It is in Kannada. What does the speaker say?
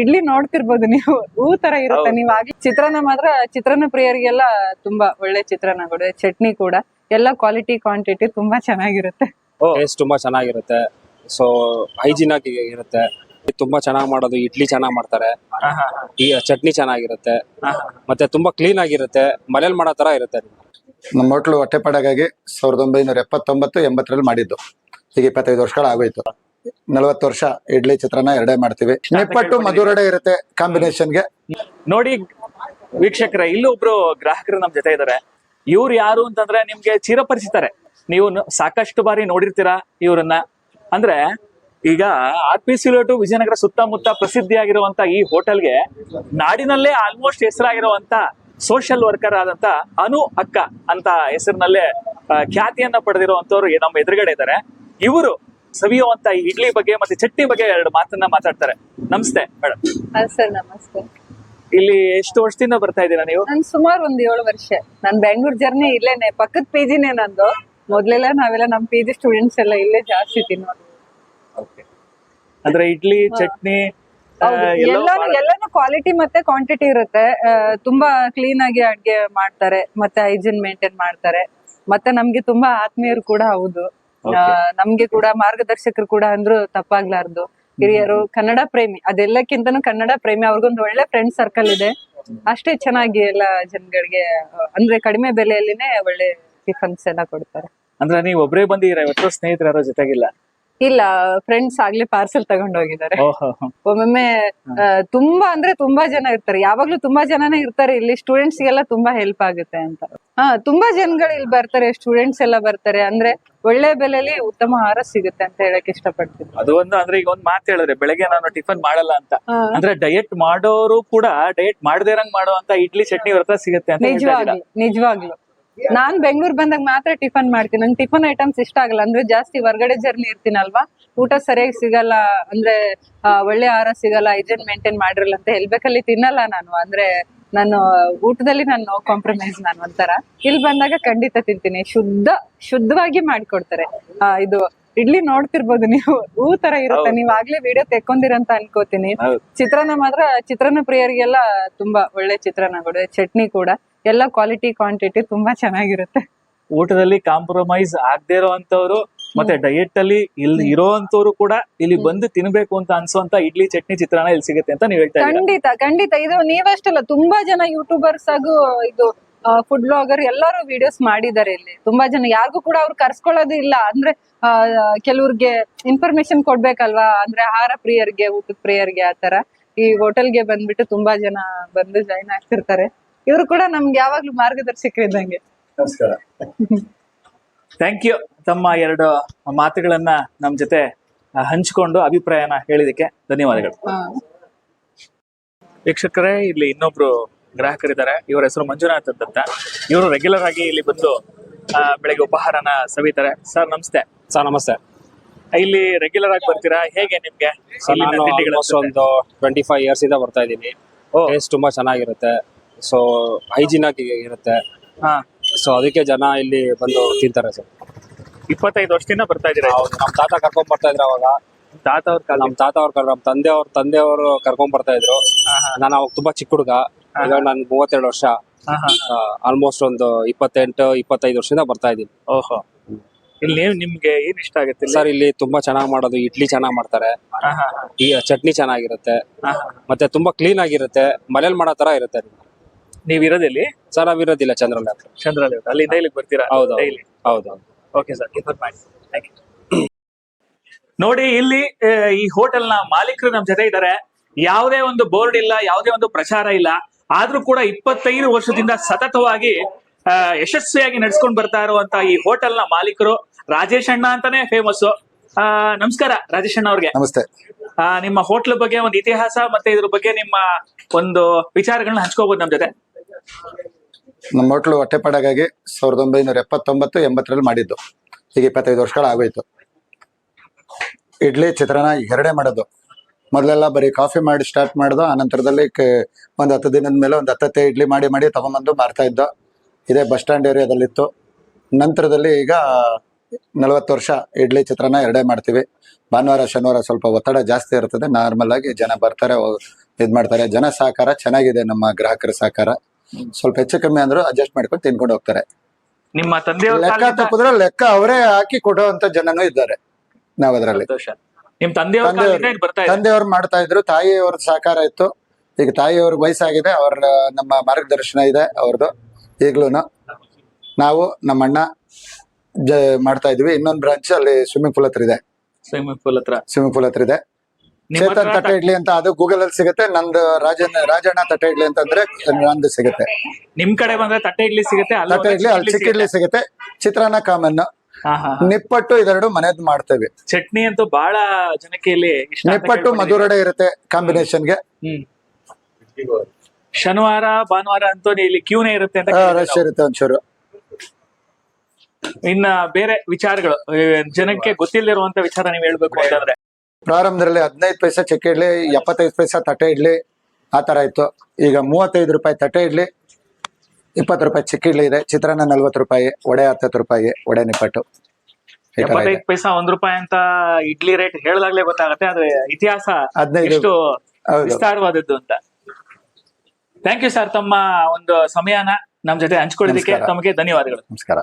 ಇಡ್ಲಿ ನೋಡ್ತಿರ್ಬೋದು ನೀವು. ಹೂ ತರ ಇರುತ್ತೆ. ನೀವು ಆಗಿ ಚಿತ್ರಾನ್ನ ಮಾತ್ರ ಚಿತ್ರಾನ್ನ ಪ್ರಿಯರಿಗೆಲ್ಲ ತುಂಬಾ ಒಳ್ಳೆ ಚಿತ್ರಾನ್ನಗಳು ಚಟ್ನಿ ಕೂಡ. ಎಲ್ಲ ಕ್ವಾಲಿಟಿ ಕ್ವಾಂಟಿಟಿ ತುಂಬಾ ಚೆನ್ನಾಗಿರುತ್ತೆ. ಟೇಸ್ಟ್ ತುಂಬಾ ಚೆನ್ನಾಗಿರುತ್ತೆ. ಸೊ ಹೈಜಿನ್ ಆಗಿ ಇರುತ್ತೆ. ತುಂಬಾ ಚೆನ್ನಾಗಿ ಮಾಡೋದು. ಇಡ್ಲಿ ಚೆನ್ನಾಗಿ ಮಾಡ್ತಾರೆ. ಈ ಚಟ್ನಿ ಚೆನ್ನಾಗಿರುತ್ತೆ. ಮತ್ತೆ ತುಂಬಾ ಕ್ಲೀನ್ ಆಗಿರುತ್ತೆ. ಮನೇಲಿ ಮಾಡೋ ತರ ಇರುತ್ತೆ ನಮ್ಮ ಹೋಟ್ಲು ಹೊಟ್ಟೆಪಾಡಗಾಗಿ ಸಾವಿರದ ಒಂಬೈನೂರ ಎಪ್ಪತ್ತೊಂಬತ್ತು ಎಂಬತ್ತರಲ್ಲಿ ಮಾಡಿದ್ದು. ಈಗ ಇಪ್ಪತ್ತೈದು ವರ್ಷಗಳು ಆಗೋಯ್ತು ನಲವತ್ತು ವರ್ಷ ಇಡ್ಲಿ ಚಿತ್ರನ ಎರಡೇ ಮಾಡ್ತೀವಿ. ನಿಪ್ಪಟ್ಟು ಮಧುರಡೆ ಇರುತ್ತೆ ಕಾಂಬಿನೇಷನ್ಗೆ ನೋಡಿ ವೀಕ್ಷಕರ ಇಲ್ಲೂ ಒಬ್ರು ಗ್ರಾಹಕರು ನಮ್ ಜೊತೆ ಇದಾರೆ. ಇವ್ರು ಯಾರು ಅಂತಂದ್ರೆ ನಿಮ್ಗೆ ಚಿರಪರಿಚಿತಾರೆ ನೀವು ನ- ಸಾಕಷ್ಟು ಬಾರಿ ನೋಡಿರ್ತೀರಾ ಇವ್ರನ್ನ. ಅಂದ್ರೆ ಈಗ ಆರ್ ಪಿ ಸಿಲೋಟು ವಿಜಯನಗರ ಸುತ್ತಮುತ್ತ ಪ್ರಸಿದ್ಧಿಯಾಗಿರುವಂತ ಈ ಹೋಟೆಲ್ಗೆ ನಾಡಿನಲ್ಲೇ ಆಲ್ಮೋಸ್ಟ್ ಹೆಸರಾಗಿರುವಂತ ಸೋಷಿಯಲ್ ವರ್ಕರ್ ಆದಂತ ಅನು ಅಕ್ಕ ಅಂತ ಹೆಸರಿನಲ್ಲೇ ಆ, ಖ್ಯಾತಿಯನ್ನ ಪಡೆದಿರುವಂತವ್ರು ನಮ್ಮ ಎದುರುಗಡೆ ಇದ್ದಾರೆ ಇವರು ಸವಿಯುವಂತ ಈ ಇಡ್ಲಿ ಬಗ್ಗೆ ಮತ್ತೆ ಚಟ್ನಿ ಬಗ್ಗೆ ಎರಡು ಮಾತನ್ನ ಮಾತಾಡ್ತಾರೆ. ನಮಸ್ತೆ ಮೇಡಮ್. ಸರ್ ನಮಸ್ತೆ. ಇಲ್ಲಿ ಎಷ್ಟು ವರ್ಷದಿಂದ ಬರ್ತಾ ಇದ್ದೀರಾ ನೀವು? ನನ್ ಸುಮಾರು ಒಂದ್ ಏಳು ವರ್ಷ. ನಾನ್ ಬೆಂಗಳೂರು ಜರ್ನಿ ಇಲ್ಲೇನೆ. ಪಕ್ಕದ ಪಿ ಜಿನೇ ನಂದು. ಮೊದ್ಲೆಲ್ಲ ನಾವೆಲ್ಲ ನಮ್ ಪಿ ಜಿ ಸ್ಟೂಡೆಂಟ್ಸ್ ಎಲ್ಲ ಇಲ್ಲೇ ಜಾಸ್ತಿ ತಿನ್ನೋದು. ಅಂದ್ರೆ ಇಡ್ಲಿ ಚಟ್ನಿ ಎಲ್ಲಾನು ಎಲ್ಲಾನು ಕ್ವಾಲಿಟಿ ಮತ್ತೆ ಕ್ವಾಂಟಿಟಿ ಇರುತ್ತೆ. ತುಂಬಾ ಕ್ಲೀನ್ ಆಗಿ ಅಡ್ಗೆ ಮಾಡ್ತಾರೆ. ಮತ್ತೆ ಹೈಜಿನ್ ಮೇಂಟೈನ್ ಮಾಡ್ತಾರೆ. ಮತ್ತೆ ನಮ್ಗೆ ತುಂಬಾ ಆತ್ಮೀಯರು ಕೂಡ ಹೌದು. ನಮ್ಗೆ ಕೂಡ ಮಾರ್ಗದರ್ಶಕರು ಕೂಡ ಅಂದ್ರು ತಪ್ಪಾಗ್ಲಾರ್ದು. ಹಿರಿಯರು ಕನ್ನಡ ಪ್ರೇಮಿ ಅದೆಲ್ಲಕ್ಕಿಂತನೂ ಕನ್ನಡ ಪ್ರೇಮಿ ಅವ್ರಿಗೊಂದು ಒಳ್ಳೆ ಫ್ರೆಂಡ್ ಸರ್ಕಲ್ ಇದೆ. ಅಷ್ಟೇ ಚೆನ್ನಾಗಿ ಎಲ್ಲ ಜನಗಳಿಗೆ ಅಂದ್ರೆ ಕಡಿಮೆ ಬೆಲೆಯಲ್ಲಿನೇ ಒಳ್ಳೆ ಟಿಫನ್ಸ್ ಎಲ್ಲ ಕೊಡ್ತಾರೆ. ಅಂದ್ರೆ ನೀವು ಒಬ್ರೇ ಬಂದಿದ್ದೀರಾ ಇವತ್ತು? ಸ್ನೇಹಿತರ ಯಾರೋ ಜೊತೆಗಿಲ್ಲ? ಇಲ್ಲ ಫ್ರೆಂಡ್ಸ್ ಆಗ್ಲೇ ಪಾರ್ಸೆಲ್ ತಗೊಂಡ್ ಹೋಗಿದ್ದಾರೆ. ಒಮ್ಮೊಮ್ಮೆ ತುಂಬಾ ಅಂದ್ರೆ ತುಂಬಾ ಜನ ಇರ್ತಾರೆ. ಯಾವಾಗ್ಲೂ ತುಂಬಾ ಜನನೇ ಇರ್ತಾರೆ. ಇಲ್ಲಿ ಸ್ಟೂಡೆಂಟ್ಸ್ ಗೆಲ್ಲ ತುಂಬಾ ಹೆಲ್ಪ್ ಆಗುತ್ತೆ ಅಂತ. ಹಾ ತುಂಬಾ ಜನಗಳು ಇಲ್ಲಿ ಬರ್ತಾರೆ. ಸ್ಟೂಡೆಂಟ್ಸ್ ಎಲ್ಲ ಬರ್ತಾರೆ. ಅಂದ್ರೆ ಒಳ್ಳೆ ಬೆಲೆಯಲ್ಲಿ ಉತ್ತಮ ಆಹಾರ ಸಿಗುತ್ತೆ ಅಂತ ಹೇಳಕ್ ಇಷ್ಟಪಡ್ತೀನಿ. ಅದು ಒಂದು ಅಂದ್ರೆ ಈಗ ಒಂದ್ ಮಾತು ಹೇಳಿದ್ರೆ ಬೆಳಗ್ಗೆ ನಾನು ಟಿಫನ್ ಮಾಡಲ್ಲ ಅಂತ. ಹಾ, ಅಂದ್ರೆ ಡಯಟ್ ಮಾಡೋರು ಕೂಡ ಡಯಟ್ ಮಾಡದೇ ಇರಂಗ್ ಮಾಡುವಂತ ಇಡ್ಲಿ ಚಟ್ನಿ ವ್ರತ ಸಿಗುತ್ತೆ ಅಂತ ಹೇಳ್ತಾ ಇದ್ದೀರಾ. ನಿಜವಾಗ್ಲು ನಿಜವಾಗ್ಲು. ನಾನ್ ಬೆಂಗ್ಳೂರ್ ಬಂದಾಗ ಮಾತ್ರ ಟಿಫನ್ ಮಾಡ್ತೀನಿ. ನಂಗೆ ಟಿಫನ್ ಐಟಮ್ಸ್ ಇಷ್ಟ ಆಗಲ್ಲ. ಅಂದ್ರೆ ಜಾಸ್ತಿ ಹೊರಗಡೆ ಜರ್ನಿ ಇರ್ತೀನಲ್ವಾ? ಊಟ ಸರಿಯಾಗಿ ಸಿಗಲ್ಲ. ಅಂದ್ರೆ ಆ, ಒಳ್ಳೆ ಆಹಾರ ಸಿಗಲ್ಲ. ಹೈಜೀನ್ ಮೇಂಟೈನ್ ಮಾಡಿರಲ್ಲ ಅಂತ ಹೇಳ್ಬೇಕಲ್ಲಿ ತಿನ್ನಲ್ಲ ನಾನು. ಅಂದ್ರೆ ನಾನು ಊಟದಲ್ಲಿ ನಾನು ಕಾಂಪ್ರಮೈಸ್ ನಾನು ಒಂಥರ. ಇಲ್ಲಿ ಬಂದಾಗ ಖಂಡಿತ ತಿಂತೀನಿ. ಶುದ್ಧ ಶುದ್ಧವಾಗಿ ಮಾಡಿಕೊಡ್ತಾರೆ. ಇದು ಇಡ್ಲಿ ನೋಡ್ತಿರ್ಬೋದು ನೀವು. ಹೂ ತರ ಇರುತ್ತೆ. ನೀವ್ ಆಗ್ಲೇ ವಿಡಿಯೋ ತೆಕ್ಕೊಂಡಿರಂತ ಅನ್ಕೋತೀನಿ. ಚಿತ್ರಾನ್ನ ಮಾತ್ರ ಚಿತ್ರಾನ್ನ ಪ್ರಿಯರಿಗೆಲ್ಲ ತುಂಬಾ ಒಳ್ಳೆ ಚಿತ್ರಾನ್ನಗಳು ಚಟ್ನಿ ಕೂಡ. ಎಲ್ಲ ಕ್ವಾಲಿಟಿ ಕ್ವಾಂಟಿಟಿ ತುಂಬಾ ಚೆನ್ನಾಗಿರುತ್ತೆ. ಊಟದಲ್ಲಿ ಕಾಂಪ್ರಮೈಸ್ ಆಗದೆ ಇರೋಂತವ್ರು ಮತ್ತೆ ಡಯಟ್ ಅಲ್ಲಿ ಇಲ್ಲಿ ಇರೋಂತವ್ರು ಕೂಡ ಇಲ್ಲಿ ಬಂದು ತಿನ್ಬೇಕು ಅಂತ ಅನ್ಸುವಂತ ಇಡ್ಲಿ ಚಟ್ನಿ ಚಿತ್ರಾನ್ನ ಇಲ್ಲಿ ಸಿಗುತ್ತೆ ಅಂತ ನೀವು ಹೇಳ್ತಾ ಇದ್ದೀರಾ? ಖಂಡಿತ ಖಂಡಿತ. ಇದು ನೀವಷ್ಟಲ್ಲ ತುಂಬಾ ಜನ ಯೂಟ್ಯೂಬರ್ಸ್ ಹಾಗೂ ಇದು ಫುಡ್ ಬ್ಲಾಗರ್ ಎಲ್ಲರೂ ವಿಡಿಯೋಸ್ ಮಾಡಿದ್ದಾರೆ ಇಲ್ಲಿ. ತುಂಬಾ ಜನ. ಯಾರಿಗೂ ಕೂಡ ಅವ್ರು ಕರ್ಸ್ಕೊಳ್ಳೋದು ಇಲ್ಲ. ಅಂದ್ರೆ ಕೆಲವ್ರಿಗೆ ಇನ್ಫಾರ್ಮೇಶನ್ ಕೊಡ್ಬೇಕಲ್ವಾ? ಅಂದ್ರೆ ಆಹಾರ ಪ್ರಿಯರಿಗೆ ಊಟದ ಪ್ರಿಯರಿಗೆ ಆತರ ಈ ಹೋಟೆಲ್ಗೆ ಬಂದ್ಬಿಟ್ಟು ತುಂಬಾ ಜನ ಬಂದು ಜಾಯಿನ್ ಆಗ್ತಿರ್ತಾರೆ. ಇವರು ಕೂಡ ನಮ್ಗೆ ಯಾವಾಗ್ಲೂ ಮಾರ್ಗದರ್ಶಕರಿದ್ದಂಗೆ ನಮಸ್ಕಾರ. ಥ್ಯಾಂಕ್ ಯು ತಮ್ಮ ಎರಡು ಮಾತುಗಳನ್ನ ನಮ್ಮ ಜೊತೆ ಹಂಚಿಕೊಂಡು ಅಭಿಪ್ರಾಯನ ಹೇಳಿದಕ್ಕೆ ಧನ್ಯವಾದಗಳು. ವೀಕ್ಷಕರೇ ಇಲ್ಲಿ ಇನ್ನೊಬ್ರು ಗ್ರಾಹಕರಿದ್ದಾರೆ. ಇವರ ಹೆಸರು ಮಂಜುನಾಥ್ ಅಂತ ಇವರು ರೆಗ್ಯುಲರ್ ಆಗಿ ಇಲ್ಲಿ ಬಂದು ಆ, ಬೆಳಗ್ಗೆ ಉಪಹಾರನ ಸವಿತಾರೆ. ಸರ್ ನಮಸ್ತೆ. ಸರ್ ನಮಸ್ತೆ. ಇಲ್ಲಿ ರೆಗ್ಯುಲರ್ ಆಗಿ ಬರ್ತೀರಾ? ಹೇಗೆ ನಿಮ್ಗೆ? ಒಂದು ಟ್ವೆಂಟಿ ಫೈವ್ ಇಯರ್ಸ್ ಇಂದ ಬರ್ತಾ ಇದ್ದೀನಿ. ಓ. ಟೇಸ್ಟ್ ತುಂಬಾ ಚೆನ್ನಾಗಿರುತ್ತೆ. ಸೊ ಹೈಜಿನ್ ಆಗಿ ಇರುತ್ತೆ. ಹಾ. ಸೊ ಅದಕ್ಕೆ ಜನ ಇಲ್ಲಿ ಬಂದು ತಿಂತಾರೆ ಸರ್ ಇಪ್ಪತ್ತೈದು ವರ್ಷದಿಂದ ಬರ್ತಾ ಇದ್ರೆ ಹೌದು ನಮ್ಮ ತಾತ ಕರ್ಕೊಂಡ್ ಬರ್ತಾ ಇದ್ರು ಅವಾಗ. ತಾತ ಅವ್ರ ಕಾಲ ನಮ್ಮ ತಾತ ಅವ್ರ ನಮ್ಮ ತಂದೆ ಅವ್ರ ತಂದೆ ಅವರು ಕರ್ಕೊಂಡ್ ಬರ್ತಾ ಇದ್ರು. ನಾನು ಅವಾಗ ತುಂಬಾ ಚಿಕ್ಕ ಹುಡುಗ. ಈಗ ನನ್ ಮೂವತ್ತೆರಡು ವರ್ಷ. ಆಲ್ಮೋಸ್ಟ್ ಒಂದು ಇಪ್ಪತ್ತೆಂಟು ಇಪ್ಪತ್ತೈದು ವರ್ಷದಿಂದ ಬರ್ತಾ ಇದ್ದೀನಿ. ಓಹೋ. ಇಲ್ಲಿ ನಿಮ್ಗೆ ಏನ್ ಇಷ್ಟ ಆಗುತ್ತೆ ಇಲ್ಲಿ? ಸರ್ ಇಲ್ಲಿ ತುಂಬಾ ಚೆನ್ನಾಗಿ ಮಾಡೋದು. ಇಡ್ಲಿ ಚೆನ್ನಾಗಿ ಮಾಡ್ತಾರೆ. ಈ ಚಟ್ನಿ ಚೆನ್ನಾಗಿರುತ್ತೆ. ಮತ್ತೆ ತುಂಬಾ ಕ್ಲೀನ್ ಆಗಿರುತ್ತೆ. ಮನೇಲಿ ಮಾಡೋ ತರ ಇರುತ್ತೆ. ನೀವ್ ಇರೋದಿಲ್ಲಿ? ಸರ್ ನಾವಿರೋದಿಲ್ಲ ಚಂದ್ರಲ್ಲ ಚಂದ್ರದೇವ್ ಅಲ್ಲಿ ಡೈಲಿ ಬರ್ತೀರಾ? ಹೌದು ಡೈಲಿ ಹೌದು ಓಕೆ ಸರ್ ಟಿಫನ್ ಮಾಡಿ. Thank you. ನೋಡಿ ಇಲ್ಲಿ ಆ, ಈ ಹೋಟೆಲ್ನ ಮಾಲೀಕರು ನಮ್ ಜೊತೆ ಇದ್ದಾರೆ ಯಾವುದೇ ಒಂದು ಬೋರ್ಡ್ ಇಲ್ಲ ಯಾವುದೇ ಒಂದು ಪ್ರಚಾರ ಇಲ್ಲ. ಆದ್ರೂ ಕೂಡ ಇಪ್ಪತ್ತೈದು ವರ್ಷದಿಂದ ಸತತವಾಗಿ ಆ, ಯಶಸ್ವಿಯಾಗಿ ನಡ್ಸ್ಕೊಂಡ್ ಬರ್ತಾ ಇರುವಂತ ಈ ಹೋಟೆಲ್ನ ಮಾಲೀಕರು ರಾಜೇಶ್ ಅಣ್ಣ ಅಂತಾನೆ ಫೇಮಸ್ ನಮಸ್ಕಾರ ರಾಜೇಶ್ ಅಣ್ಣ ಅವ್ರಿಗೆ. ನಮಸ್ತೆ. ಆ, ನಿಮ್ಮ ಹೋಟೆಲ್ ಬಗ್ಗೆ ಒಂದು ಇತಿಹಾಸ ಮತ್ತೆ ಇದ್ರ ಬಗ್ಗೆ ನಿಮ್ಮ ಒಂದು ವಿಚಾರಗಳನ್ನ ಹಂಚ್ಕೋಬಹುದು ನಮ್ ಜೊತೆ. ನಮ್ಮ ಹೋಟ್ಲು ಹೊಟ್ಟೆಪಾಡಗಾಗಿ ಸಾವಿರದ ಒಂಬೈನೂರ ಎಪ್ಪತ್ತೊಂಬತ್ತು, ಎಂಬತ್ತರಲ್ಲಿ ಮಾಡಿದ್ದು. ಈಗ ಇಪ್ಪತ್ತೈದು ವರ್ಷಗಳು ಆಗೋಯ್ತು. ಇಡ್ಲಿ ಚಿತ್ರಾನ್ನ ಎರಡೇ ಮಾಡೋದು. ಮೊದಲೆಲ್ಲ ಬರೀ ಕಾಫಿ ಮಾಡಿ ಸ್ಟಾರ್ಟ್ ಮಾಡಿದ್ದು ಆ ನಂತರದಲ್ಲಿ ಒಂದು ಹತ್ತು ದಿನದ ಮೇಲೆ ಒಂದು ಹತ್ತತ್ತೆ ಇಡ್ಲಿ ಮಾಡಿ ಮಾಡಿ ತಗೊಂಬಂದು ಮಾರ್ತಾ ಇದ್ದೋ. ಇದೇ ಬಸ್ ಸ್ಟ್ಯಾಂಡ್ ಏರಿಯಾದಲ್ಲಿತ್ತು. ನಂತರದಲ್ಲಿ ಈಗ ನಲವತ್ತು ವರ್ಷ ಇಡ್ಲಿ ಚಿತ್ರಾನ್ನ ಎರಡೇ ಮಾಡ್ತೀವಿ. ಭಾನುವಾರ, ಶನಿವಾರ ಸ್ವಲ್ಪ ಒತ್ತಡ ಜಾಸ್ತಿ ಇರ್ತದೆ. ನಾರ್ಮಲ್ ಆಗಿ ಜನ ಬರ್ತಾರೆ ಇದ್ ಮಾಡ್ತಾರೆ ಜನ ಸಹಕಾರ ಚೆನ್ನಾಗಿದೆ ನಮ್ಮ ಗ್ರಾಹಕರ ಸಹಕಾರ. ಸ್ವಲ್ಪ ಹೆಚ್ಚು ಕಮ್ಮಿ ಅಂದ್ರು ಅಡ್ಜಸ್ಟ್ ಮಾಡ್ಕೊಂಡು ತಿನ್ಕೊಂಡು ಹೋಗ್ತಾರೆ. ನಿಮ್ಮ ತಂದೆಯವ್ರ ಲೆಕ್ಕ ಕಾಲದಿಂದ- ತಪ್ಪಿದ್ರೆ ಲೆಕ್ಕ ಅವರೇ ಹಾಕಿ ಕೊಡುವಂತ ಜನನೂ ಇದ್ದಾರೆ ನಾವ್ ಅದರಲ್ಲಿ. ಸಂತೋಷ. ನಿಮ್ ತಂದೆಯವ್ರ ತಂದೆಯವ್ರು- ಕಾಲದಿಂದ ಇದು ಬರ್ತಾ ಇದೆ. ತಂದೆಯವ್ರು ಮಾಡ್ತಾ ಇದ್ರು ತಾಯಿಯವ್ರ ಸಹಕಾರ ಇತ್ತು. ಈಗ ತಾಯಿಯವ್ರ ವಯಸ್ಸಾಗಿದೆ ಅವ್ರ ನಮ್ಮ ಮಾರ್ಗದರ್ಶನ ಇದೆ ಅವ್ರದ್ದು ಈಗ್ಲೂನು ನಾವು ನಮ್ಮ ಅಣ್ಣ ಜ ಮಾಡ್ತಾ ಇದ್ವಿ. ಇನ್ನೊಂದು ಬ್ರಾಂಚ್ ಅಲ್ಲಿ ಸ್ವಿಮ್ಮಿಂಗ್ ಪೂಲ್ ಹತ್ರ ಇದೆ. ಸ್ವಿಮ್ಮಿಂಗ್ ಪೂಲ್ ಹತ್ರ. ಸ್ವಿಮ್ಮಿಂಗ್ ಪೂಲ್ ಹತ್ರ ಇದೆ. ಚೇತನ್ ತಟ್ಟೆ ಇಡ್ಲಿ ಅಂತ ಅದು ಗೂಗಲ್ ಅಲ್ಲಿ ಸಿಗುತ್ತೆ ನಂದು ರಾಜನ್ ರಾಜಣ್ಣ ತಟ್ಟೆ ಇಡ್ಲಿ ಅಂತಂದ್ರೆ ನಂದು ಸಿಗುತ್ತೆ. ನಿಮ್ ಕಡೆ ಬಂದ್ರೆ ತಟ್ಟೆ ಇಡ್ಲಿ ಸಿಗುತ್ತೆ ಅಲ್ಲಿ ತಟ್ಟೆ ಇಡ್ಲಿ ಅಲ್ಲಿ ಚಿಕ್ಕ ಇಡ್ಲಿ ಸಿಗುತ್ತೆ. ಚಿತ್ರಾನ್ನ ಕಾಮನ್ ಹಾ, ಹಾ, ಹಾ. ನಿಪ್ಪಟ್ಟು ಇದೆರಡು ಮನೆದ್ ಮಾಡ್ತೇವೆ. ಚಟ್ನಿ ಅಂತೂ ಬಹಳ ಜನಕ್ಕೆ ಇಲ್ಲಿ ನಿಪ್ಪಟ್ಟು ಮಧುರಡೆ ಇರುತ್ತೆ ಕಾಂಬಿನೇಷನ್ಗೆ. ಹ್ಮ್ ಶನಿವಾರ ಭಾನುವಾರ ಅಂತೂ ಇಲ್ಲಿ ಕ್ಯೂನೇ ಇರುತ್ತೆ ಅಂತ ರಶ್ ಇರುತ್ತೆ ಒಂಚೂರು. ಇನ್ನ ಬೇರೆ ವಿಚಾರಗಳು ಜನಕ್ಕೆ ಗೊತ್ತಿಲ್ಲದಿರುವಂತ ವಿಚಾರ ನೀವು ಹೇಳ್ಬೇಕು ಅಂತಂದ್ರೆ. ಪ್ರಾರಂಭದಲ್ಲಿ ಹದಿನೈದು ಪೈಸೆ ಚಕ್ಕೆ ಇಡ್ಲಿ ಎಪ್ಪತ್ತೈದು ಪೈಸೆ ತಟ್ಟೆ ಇಡ್ಲಿ ಆ ತರ ಇತ್ತು. ಈಗ ಮೂವತ್ತೈದು ರೂಪಾಯಿ ತಟ್ಟೆ ಇಡ್ಲಿ ಇಪ್ಪತ್ತು ರೂಪಾಯಿ ಚಿಕ್ಕ ಇಡ್ಲಿ ಇದೆ. ಚಿತ್ರಾನ್ನ ನಲ್ವತ್ತು ರೂಪಾಯಿ ವಡೆ ಹತ್ತತ್ತು ರೂಪಾಯಿ ವಡೆ ನಿಪ್ಪಟ್ಟು. ಈ ತರ ಇದೆ. ಎಪ್ಪತ್ತೈದು ಪೈಸಾ ಒಂದ್ ರೂಪಾಯಿ ಅಂತ ಇಡ್ಲಿ ರೇಟ್ ಹೇಳ್ದಾಗ್ಲೇ ಗೊತ್ತಾಗತ್ತೆ ಅದು ಇತಿಹಾಸ ಹದಿನೈದು ಎಷ್ಟು ಹೌದು. ವಿಸ್ತಾರವಾದದ್ದು ಅಂತ. ಥ್ಯಾಂಕ್ ಯು ಸರ್ ತಮ್ಮ ಒಂದು ಸಮಯನ ನಮ್ ಜೊತೆ ಹಂಚ್ಕೊಳ್ಳೋದಕ್ಕೆ ನಮಸ್ಕಾರ. ತಮಗೆ ಧನ್ಯವಾದಗಳು. ನಮಸ್ಕಾರ.